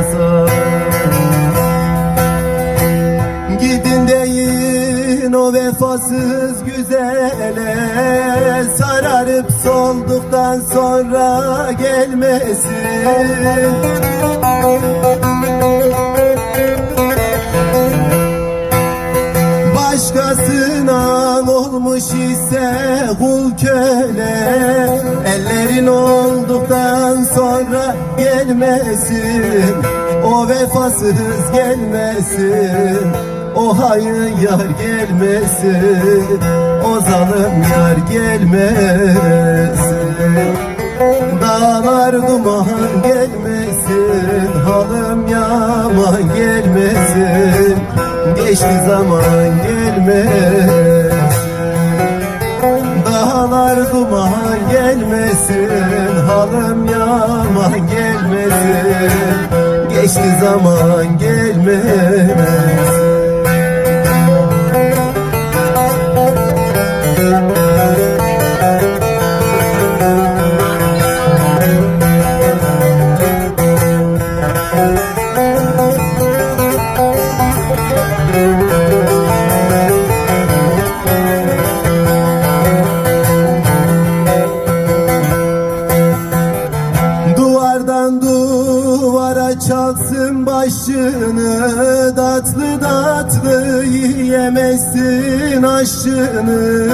olmasın Gidin deyin o vefasız güzele. Sararıp solduktan sonra gelmesin Başkasına olmuş ise kul köle. Ellerin olduktan sonra gelmesin O vefasız gelmesin O hayır yar gelmesin O zalim yar gelmesin. Dağlar duman gelmesin Halım yaman gelmesin Geçti zaman gelmesin Dağlar duman gelmesin Halım yaman gelmesin. Geçti zaman gelmesin çalsın başını Tatlı tatlı yiyemezsin aşını.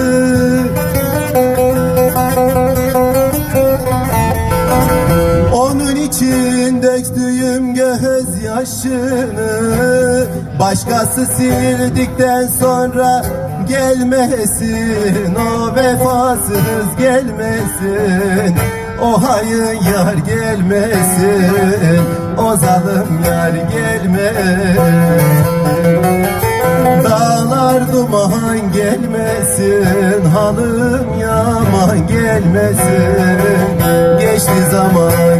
Onun için döktüğüm gözyaşını Başkası sildikten sonra gelmesin O vefasız gelmesin O hayır yar gelmesin O zalim yar gelmesin. Dağlar duman gelmesin Halım yaman gelmesin. Geçti zaman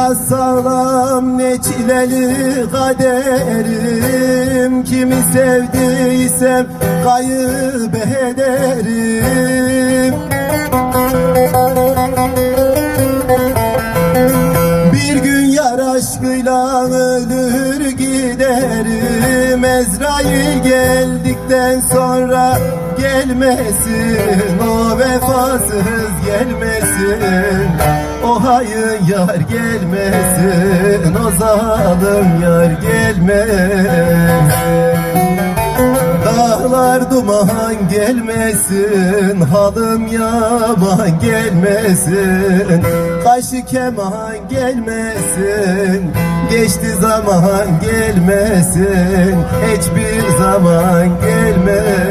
Sağlam ne çileli kaderim. Kimi sevdiysem kayıp ederim. Bir gün yar aşkıyla ölür giderim. Ezrail geldikten sonra gelmesin. O vefasız gelmesin O hayır yar gelmesin O zalim yar gelmesin. Dağlar duman gelmesin Halım yaman gelmesin. Kaşı keman gelmesin Geçti zaman gelmesin. Hiçbir zaman gelmesin